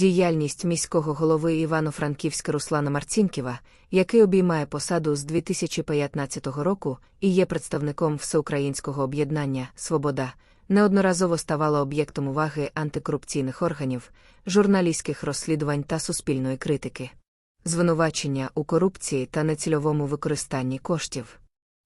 Діяльність міського голови Івано-Франківська Руслана Марцінківа, який обіймає посаду з 2015 року і є представником всеукраїнського об'єднання Свобода, неодноразово ставала об'єктом уваги антикорупційних органів, журналістських розслідувань та суспільної критики. Звинувачення у корупції та нецільовому використанні коштів.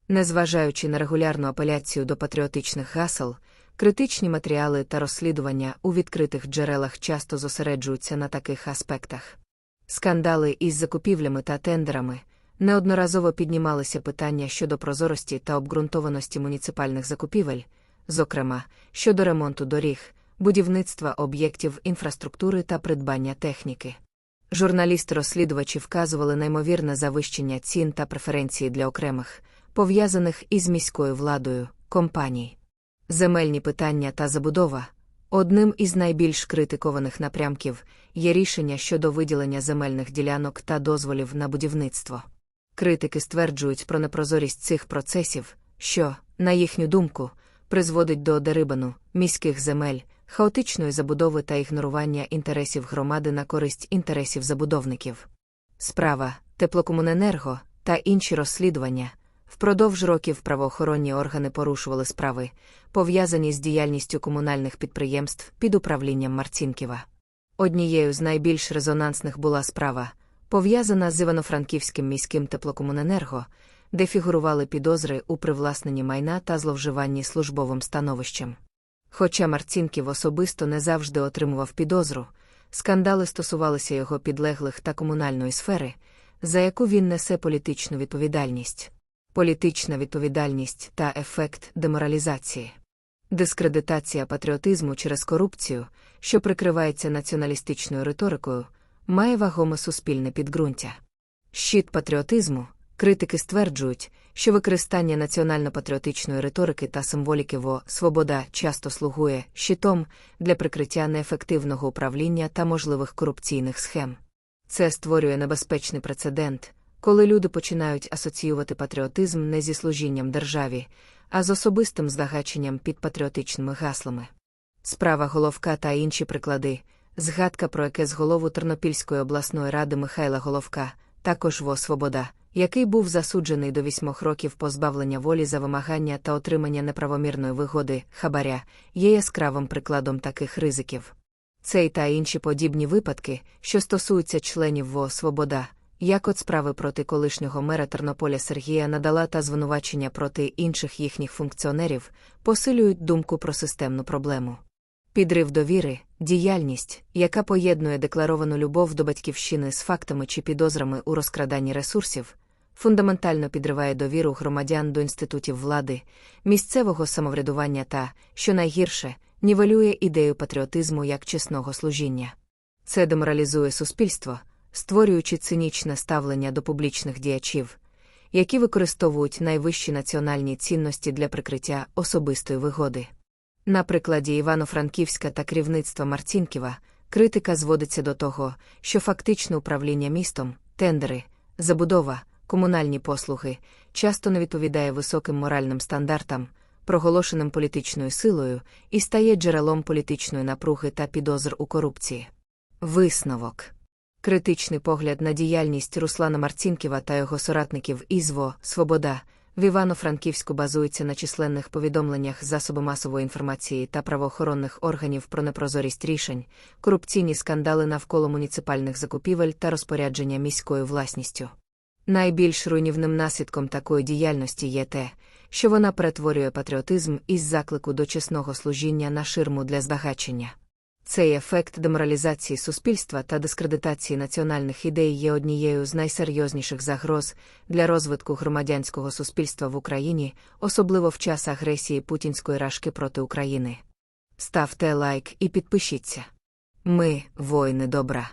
Незважаючи на регулярну апеляцію до патріотичних гасел, критичні матеріали та розслідування у відкритих джерелах часто зосереджуються на таких аспектах. Скандали із закупівлями та тендерами неодноразово піднімалися питання щодо прозорості та обґрунтованості муніципальних закупівель, зокрема щодо ремонту доріг, будівництва об'єктів інфраструктури та придбання техніки. Журналісти-розслідувачі вказували неймовірне завищення цін та преференції для окремих, пов'язаних із міською владою, компаній. Земельні питання та забудова. Одним із найбільш критикованих напрямків є рішення щодо виділення земельних ділянок та дозволів на будівництво. Критики стверджують про непрозорість цих процесів, що, на їхню думку, призводить до дерибану міських земель, хаотичної забудови та ігнорування інтересів громади на користь інтересів забудовників. Справа, теплокомуненерго та інші розслідування. Впродовж років правоохоронні органи порушували справи, пов'язані з діяльністю комунальних підприємств під управлінням Марцінківа. Однією з найбільш резонансних була справа, пов'язана з Івано-Франківським міським теплокомуненерго, де фігурували підозри у привласненні майна та зловживанні службовим становищем. Хоча Марцінків особисто не завжди отримував підозру, скандали стосувалися його підлеглих та комунальної сфери, за яку він несе політичну відповідальність політична відповідальність та ефект деморалізації. Дискредитація патріотизму через корупцію, що прикривається націоналістичною риторикою, має вагоме суспільне підґрунтя. Щит патріотизму, критики стверджують, що використання національно-патріотичної риторики та символіки во свобода часто слугує щитом для прикриття неефективного управління та можливих корупційних схем. Це створює небезпечний прецедент, коли люди починають асоціювати патріотизм не зі служінням державі, а з особистим здагаченням під патріотичними гаслами. Справа Головка та інші приклади, згадка про яке з голову Тернопільської обласної ради Михайла Головка, також во Свобода, який був засуджений до вісьмох років позбавлення волі за вимагання та отримання неправомірної вигоди хабаря, є яскравим прикладом таких ризиків. Цей та інші подібні випадки, що стосуються членів ВО Свобода, як от справи проти колишнього мера Тернополя Сергія надала та звинувачення проти інших їхніх функціонерів, посилюють думку про системну проблему. Підрив довіри, діяльність, яка поєднує декларовану любов до батьківщини з фактами чи підозрами у розкраданні ресурсів, фундаментально підриває довіру громадян до інститутів влади, місцевого самоврядування та, що найгірше, нівелює ідею патріотизму як чесного служіння. Це деморалізує суспільство створюючи цинічне ставлення до публічних діячів, які використовують найвищі національні цінності для прикриття особистої вигоди. На прикладі Івано-Франківська та керівництва Марцінківа критика зводиться до того, що фактичне управління містом, тендери, забудова, комунальні послуги часто не відповідає високим моральним стандартам, проголошеним політичною силою, і стає джерелом політичної напруги та підозр у корупції. Висновок Критичний погляд на діяльність Руслана Марцінківа та його соратників Ізво, Свобода в Івано-Франківську базується на численних повідомленнях засоби масової інформації та правоохоронних органів про непрозорість рішень, корупційні скандали навколо муніципальних закупівель та розпорядження міською власністю. Найбільш руйнівним наслідком такої діяльності є те, що вона перетворює патріотизм із заклику до чесного служіння на ширму для збагачення. Цей ефект деморалізації суспільства та дискредитації національних ідей є однією з найсерйозніших загроз для розвитку громадянського суспільства в Україні, особливо в час агресії путінської рашки проти України. Ставте лайк і підпишіться. Ми воїни добра.